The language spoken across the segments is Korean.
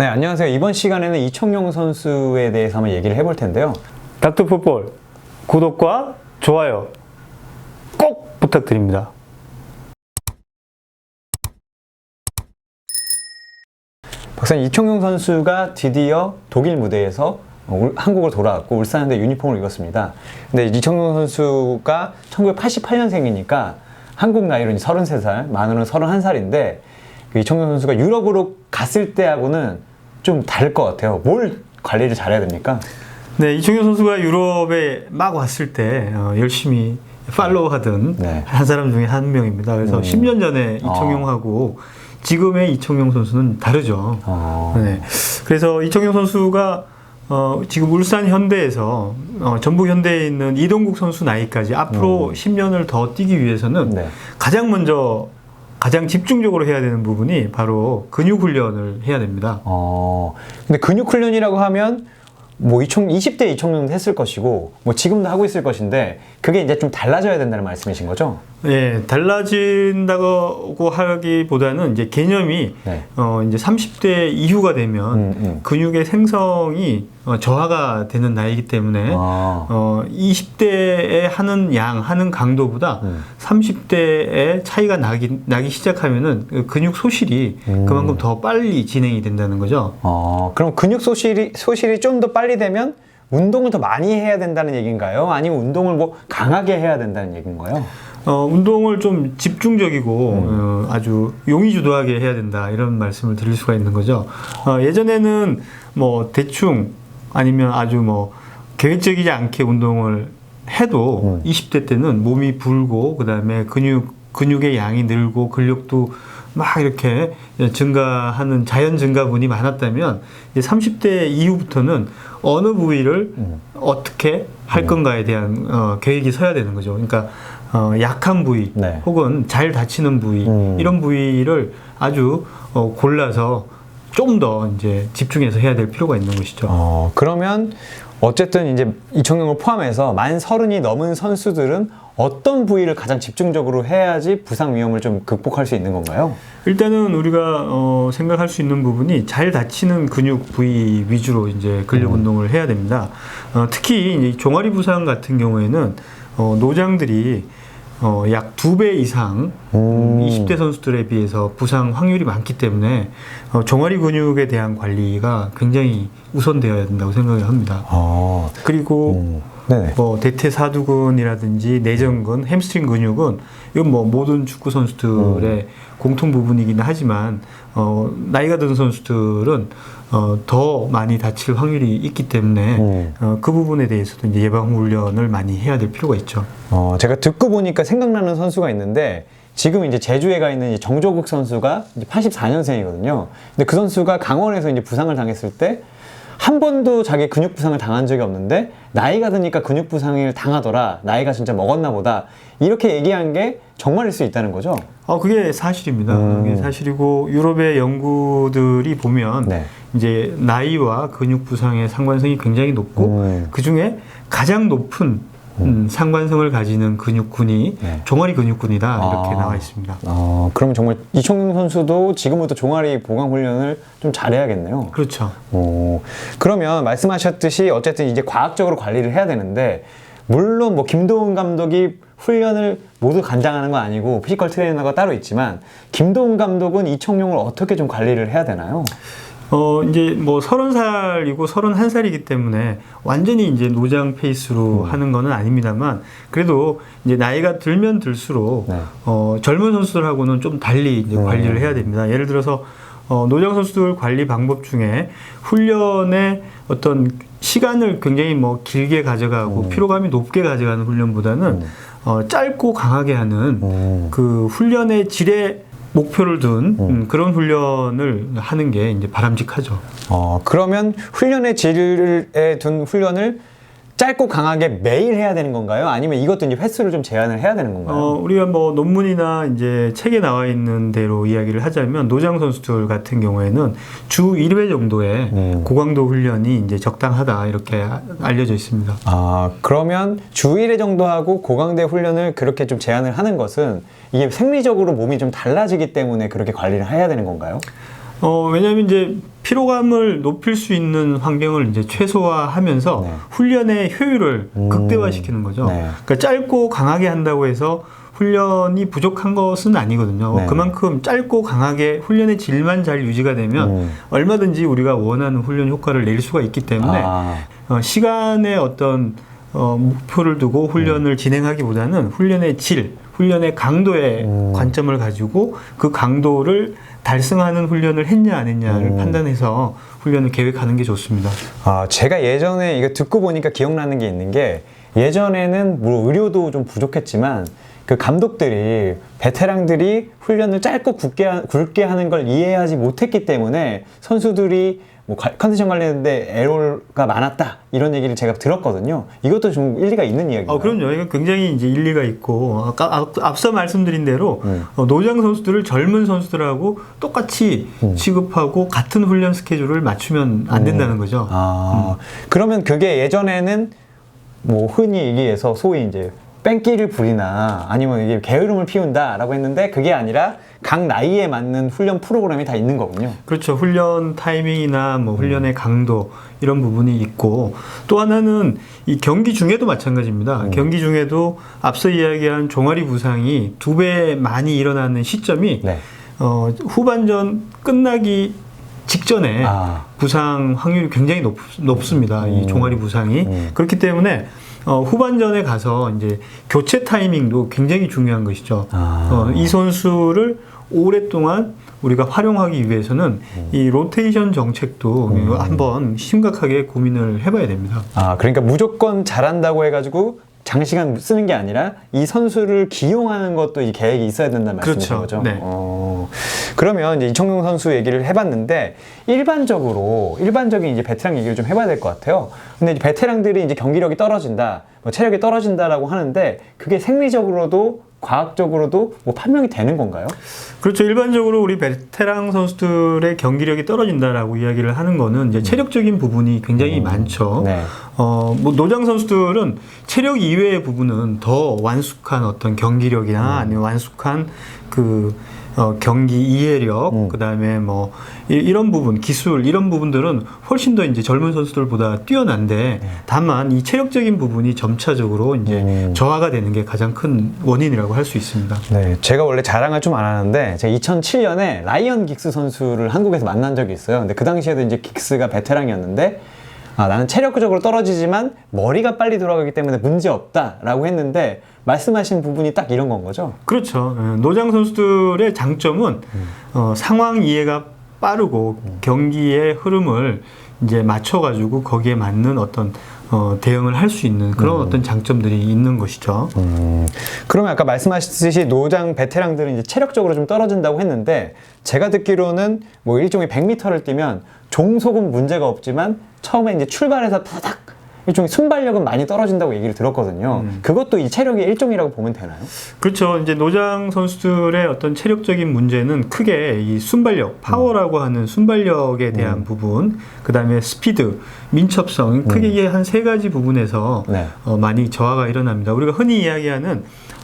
네, 안녕하세요. 이번 시간에는 이청용 선수에 대해서 한번 얘기를 해볼 텐데요. 닥터 풋볼 구독과 좋아요 꼭 부탁드립니다. 박사님, 이청용 선수가 드디어 독일 무대에서 울- 한국으로 돌아왔고 울산대 유니폼을 입었습니다. 근데 이청용 선수가 1988년생이니까 한국 나이로 이제 33살, 만으로는 31살인데 그 이청용 선수가 유럽으로 갔을 때하고는 좀 다를 것 같아요. 뭘 관리를 잘해야 됩니까? 네, 이청용 선수가 유럽에 막 왔을 때 어, 열심히 팔로우하던 네. 한 사람 중에 한 명입니다. 그래서 음. 10년 전에 이청용하고 지금의 이청용 선수는 다르죠. 어, 네. 그래서 이청용 선수가 어, 지금 울산 현대에서 어, 전북 현대에 있는 이동국 선수 나이까지 앞으로 10년을 더 뛰기 위해서는 네. 가장 먼저 가장 집중적으로 해야 되는 부분이 바로 근육 훈련을 해야 됩니다. 어, 근데 근육 훈련이라고 하면 뭐 이청 20대 이청용도 했을 것이고 뭐 지금도 하고 있을 것인데 그게 이제 좀 달라져야 된다는 말씀이신 거죠? 예, 달라진다고 하기보다는 이제 개념이 네. 어 이제 30대 이후가 되면 음, 음. 근육의 생성이 어, 저하가 되는 나이기 때문에 아, 어 20대에 하는 양 하는 강도보다 음. 30대에 차이가 나기 나기 시작하면은 그 근육 소실이 음. 그만큼 더 빨리 진행이 된다는 거죠. 어, 그럼 근육 소실이 소실이 좀 더 빨리 되면 운동을 더 많이 해야 된다는 얘기인가요? 아니면 운동을 뭐 강하게 해야 된다는 얘기인가요? 어, 운동을 좀 집중적이고 음. 어, 아주 용의주도하게 해야 된다 이런 말씀을 드릴 수가 있는 거죠. 어, 예전에는 뭐 대충 아니면 아주 뭐 계획적이지 않게 운동을 해도 음. 20대 때는 몸이 불고 그다음에 근육 근육의 양이 늘고 근력도 막 이렇게 증가하는 자연 증가분이 많았다면 이제 30대 이후부터는 어느 부위를 음. 어떻게 할 건가에 대한 어, 계획이 서야 되는 거죠. 그러니까 어, 약한 부위 네. 혹은 잘 다치는 부위 음. 이런 부위를 아주 어, 골라서 좀 더 이제 집중해서 해야 될 필요가 있는 것이죠. 어, 그러면 어쨌든 이제 이청용을 포함해서 만 서른이 넘은 선수들은 어떤 부위를 가장 집중적으로 해야지 부상 위험을 좀 극복할 수 있는 건가요? 일단은 우리가 어, 생각할 수 있는 부분이 잘 다치는 근육 부위 위주로 이제 근력 운동을 해야 됩니다. 어, 특히 이제 종아리 부상 같은 경우에는 어, 노장들이 어, 약 두 배 이상 음. 20대 선수들에 비해서 부상 확률이 많기 때문에 어, 종아리 근육에 대한 관리가 굉장히 우선되어야 된다고 생각을 합니다. 어, 그리고 음, 네네. 뭐 대퇴사두근이라든지 내전근, 햄스트링 근육은 이건 뭐 모든 축구 선수들의 공통 부분이긴 하지만 어, 나이가 든 선수들은 어, 더 많이 다칠 확률이 있기 때문에 음. 어, 그 부분에 대해서도 이제 예방 훈련을 많이 해야 될 필요가 있죠. 어, 제가 듣고 보니까 생각나는 선수가 있는데 지금 이제 제주에 가 있는 이제 정조국 선수가 이제 84년생이거든요. 근데 그 선수가 강원에서 이제 부상을 당했을 때 한 번도 자기 근육 부상을 당한 적이 없는데 나이가 드니까 근육 부상을 당하더라. 나이가 진짜 먹었나 보다. 이렇게 얘기한 게 정말일 수 있다는 거죠. 어, 그게 사실입니다. 음. 그게 사실이고 유럽의 연구들이 보면 네. 이제 나이와 근육 부상의 상관성이 굉장히 높고 음. 그 중에 가장 높은 음, 상관성을 가지는 근육군이 네. 종아리 근육군이다 이렇게 아. 나와 있습니다. 어, 그럼 정말 이청용 선수도 지금부터 종아리 보강 훈련을 좀 잘해야겠네요. 그렇죠. 오, 그러면 말씀하셨듯이 어쨌든 이제 과학적으로 관리를 해야 되는데 물론 뭐 김도훈 감독이 훈련을 모두 관장하는 건 아니고 피지컬 트레이너가 따로 있지만 김도훈 감독은 이청용을 어떻게 좀 관리를 해야 되나요? 어 이제 뭐 서른 살이고 서른 한 살이기 때문에 완전히 이제 노장 페이스로 하는 거는 아닙니다만 그래도 이제 나이가 들면 들수록 네. 어 젊은 선수들하고는 좀 달리 이제 음. 관리를 해야 됩니다. 예를 들어서 어 노장 선수들 관리 방법 중에 훈련의 어떤 시간을 굉장히 뭐 길게 가져가고 피로감이 높게 가져가는 훈련보다는 어 짧고 강하게 하는 음. 그 훈련의 질에 목표를 둔 음, 그런 훈련을 하는 게 이제 바람직하죠. 어, 그러면 훈련의 질에 둔 훈련을 짧고 강하게 매일 해야 되는 건가요? 아니면 이것도 이제 횟수를 좀 제한을 해야 되는 건가요? 어, 우리가 뭐 논문이나 이제 책에 나와 있는 대로 이야기를 하자면 노장 선수들 같은 경우에는 주 1회 정도의 음. 고강도 훈련이 이제 적당하다 이렇게 아- 알려져 있습니다. 아, 그러면 주 1회 정도 하고 고강대 훈련을 그렇게 좀 제한을 하는 것은 이게 생리적으로 몸이 좀 달라지기 때문에 그렇게 관리를 해야 되는 건가요? 어, 왜냐하면 이제 피로감을 높일 수 있는 환경을 이제 최소화하면서 네. 훈련의 효율을 음. 극대화시키는 거죠. 네. 그러니까 짧고 강하게 한다고 해서 훈련이 부족한 것은 아니거든요. 네. 그만큼 짧고 강하게 훈련의 질만 잘 유지가 되면 음. 얼마든지 우리가 원하는 훈련 효과를 낼 수가 있기 때문에 아, 어, 시간의 어떤 어, 목표를 두고 훈련을 진행하기보다는 훈련의 질, 훈련의 강도에 음. 관점을 가지고 그 강도를 달성하는 훈련을 했냐 안 했냐를 음. 판단해서 훈련을 계획하는 게 좋습니다. 아, 제가 예전에 이거 듣고 보니까 기억나는 게 있는 게 예전에는 뭐 의료도 좀 부족했지만 그 감독들이 베테랑들이 훈련을 짧고 굵게, 하- 굵게 하는 걸 이해하지 못했기 때문에 선수들이 뭐 관- 컨디션 관리하는데 에러가 많았다 이런 얘기를 제가 들었거든요. 이것도 좀 일리가 있는 이야기인가요? 어, 그럼요. 이건 굉장히 이제 일리가 있고 아까 앞- 앞서 말씀드린 대로 음. 어, 노장 선수들을 젊은 선수들하고 똑같이 음. 취급하고 같은 훈련 스케줄을 맞추면 안 된다는 거죠. 아, 그러면 그게 예전에는 뭐 흔히 얘기해서 소위 이제 뺑기를 부리나 아니면 이게 게으름을 피운다라고 했는데 그게 아니라 각 나이에 맞는 훈련 프로그램이 다 있는 거군요. 그렇죠. 훈련 타이밍이나 뭐 음. 훈련의 강도 이런 부분이 있고 또 하나는 이 경기 중에도 마찬가지입니다. 음. 경기 중에도 앞서 이야기한 종아리 부상이 두 배 많이 일어나는 시점이 네. 어, 후반전 끝나기 직전에 아. 부상 확률이 굉장히 높, 높습니다. 이 음. 종아리 부상이 음. 그렇기 때문에 어, 후반전에 가서 이제 교체 타이밍도 굉장히 중요한 것이죠. 아. 어, 이 선수를 오랫동안 우리가 활용하기 위해서는 음. 이 로테이션 정책도 이거 한번 심각하게 고민을 해봐야 됩니다. 아, 그러니까 무조건 잘한다고 해가지고 장시간 쓰는 게 아니라 이 선수를 기용하는 것도 이 계획이 있어야 된다는 말씀이신 그렇죠. 거죠. 네. 어, 그러면 이제 이청용 선수 얘기를 해봤는데 일반적으로 일반적인 이제 베테랑 얘기를 좀 해봐야 될 것 같아요. 근데 이제 베테랑들이 이제 경기력이 떨어진다, 뭐 체력이 떨어진다라고 하는데 그게 생리적으로도 과학적으로도 뭐 판명이 되는 건가요? 그렇죠. 일반적으로 우리 베테랑 선수들의 경기력이 떨어진다라고 이야기를 하는 거는 이제 체력적인 부분이 굉장히 많죠. 음. 네. 어, 뭐 노장 선수들은 체력 이외의 부분은 더 완숙한 어떤 경기력이나 아니면 완숙한 그 어, 경기 이해력, 음. 그 다음에 뭐 이, 런 부분, 기술 이런 부분들은 훨씬 더 이제 젊은 선수들보다 뛰어난데 다만 이 체력적인 부분이 점차적으로 이제 음. 저하가 되는 게 가장 큰 원인이라고 할 수 있습니다. 네, 제가 원래 자랑을 좀 안 하는데 제가 2007년에 라이언 긱스 선수를 한국에서 만난 적이 있어요. 근데 그 당시에도 이제 긱스가 베테랑이었는데 아, 나는 체력적으로 떨어지지만 머리가 빨리 돌아가기 때문에 문제 없다라고 했는데 말씀하신 부분이 딱 이런 건 거죠. 그렇죠. 예, 노장 선수들의 장점은 어, 상황 이해가 빠르고 경기의 흐름을 이제 맞춰가지고 거기에 맞는 어떤 어, 대응을 할 수 있는 그런 어떤 장점들이 있는 것이죠. 음, 그러면 아까 말씀하셨듯이 노장 베테랑들은 이제 체력적으로 좀 떨어진다고 했는데 제가 듣기로는 뭐 일종의 100m를 뛰면 종속은 문제가 없지만 처음에 이제 출발해서 타닥 일종의 순발력은 많이 떨어진다고 얘기를 들었거든요. 음. 그것도 이 체력의 일종이라고 보면 되나요? 그렇죠. 이제 노장 선수들의 어떤 체력적인 문제는 크게 이 순발력, 파워라고 하는 순발력에 대한 부분, 그 다음에 스피드, 민첩성, 크게 이게 한 세 가지 부분에서 네. 어, 많이 저하가 일어납니다. 우리가 흔히 이야기하는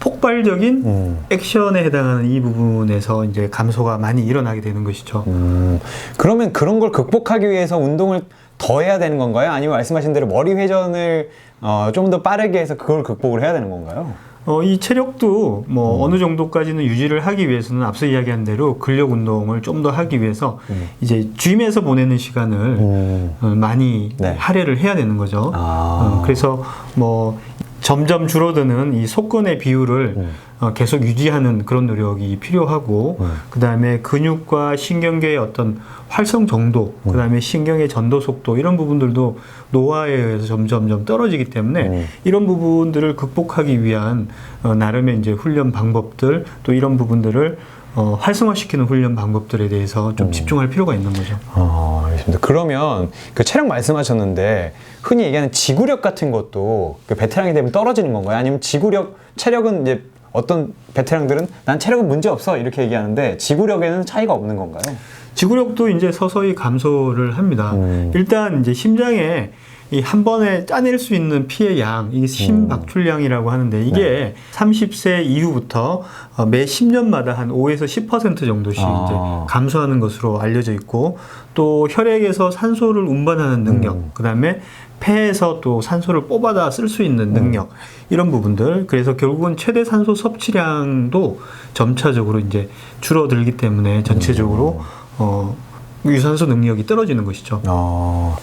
폭발적인 음. 액션에 해당하는 이 부분에서 이제 감소가 많이 일어나게 되는 것이죠. 음, 그러면 그런 걸 극복하기 위해서 운동을 더 해야 되는 건가요? 아니면 말씀하신 대로 머리 회전을 어, 좀 더 빠르게 해서 그걸 극복을 해야 되는 건가요? 어, 이 체력도 음. 뭐 어느 정도까지는 유지를 하기 위해서는 앞서 이야기한 대로 근력 운동을 좀 더 하기 위해서 이제 짐에서 보내는 시간을 음. 어, 많이 네. 할애를 해야 되는 거죠. 아. 어, 그래서 뭐 점점 줄어드는 이 속건의 비율을 음. 어, 계속 유지하는 그런 노력이 필요하고 음. 그 다음에 근육과 신경계의 어떤 활성 정도, 그 다음에 신경의 전도 속도 이런 부분들도 노화에 의해서 점점점 떨어지기 때문에 음. 이런 부분들을 극복하기 위한 어, 나름의 이제 훈련 방법들 또 이런 부분들을 어, 활성화시키는 훈련 방법들에 대해서 좀 집중할 필요가 있는 거죠. 아, 알겠습니다. 그러면 그 체력 말씀하셨는데 흔히 얘기하는 지구력 같은 것도 그 베테랑이 되면 떨어지는 건가요? 아니면 지구력, 체력은 이제 어떤 베테랑들은 난 체력은 문제 없어 이렇게 얘기하는데 지구력에는 차이가 없는 건가요? 지구력도 이제 서서히 감소를 합니다. 음. 일단 이제 심장에 이 한 번에 짜낼 수 있는 피의 양, 이게 심박출량이라고 하는데 이게 30세 이후부터 어, 매 10년마다 한 5에서 10% 정도씩 아. 이제 감소하는 것으로 알려져 있고 또 혈액에서 산소를 운반하는 능력, 음. 그다음에 폐에서 또 산소를 뽑아다 쓸 수 있는 능력 이런 부분들 그래서 결국은 최대 산소 섭취량도 점차적으로 이제 줄어들기 때문에 전체적으로 어, 유산소 능력이 떨어지는 것이죠. 어,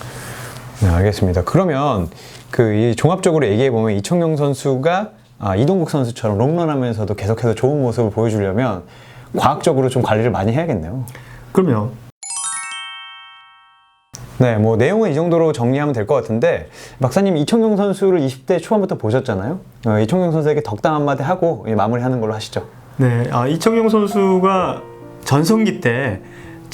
네, 알겠습니다. 그러면 그 이 종합적으로 얘기해 보면 이청용 선수가 아, 이동국 선수처럼 롱런하면서도 계속해서 좋은 모습을 보여주려면 과학적으로 좀 관리를 많이 해야겠네요. 그러면 네, 뭐 내용은 이 정도로 정리하면 될 것 같은데 박사님 이청용 선수를 20대 초반부터 보셨잖아요. 어, 이청용 선수에게 덕담 한마디 하고 예, 마무리하는 걸로 하시죠. 네, 아, 이청용 선수가 전성기 때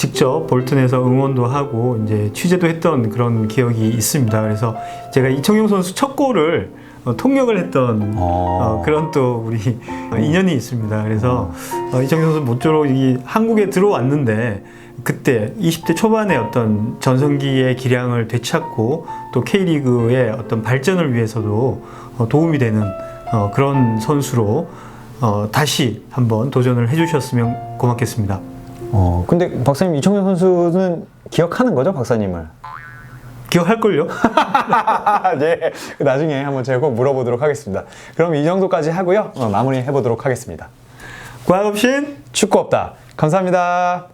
직접 볼튼에서 응원도 하고 이제 취재도 했던 그런 기억이 있습니다. 그래서 제가 이청용 선수 첫 골을 어, 통역을 했던 어. 어, 그런 또 우리 인연이 있습니다. 그래서 어, 이청용 선수 모쪼록 이 한국에 들어왔는데 그때 20대 초반의 어떤 전성기의 기량을 되찾고 또 K리그의 어떤 발전을 위해서도 어, 도움이 되는 어, 그런 선수로 어, 다시 한번 도전을 해주셨으면 고맙겠습니다. 어, 근데 박사님 이청용 선수는 기억하는 거죠, 박사님을? 기억할걸요? 네, 나중에 한번 제가 꼭 물어보도록 하겠습니다. 그럼 이 정도까지 하고요. 어, 마무리 해보도록 하겠습니다. 과학 없인 축구 없다. 감사합니다.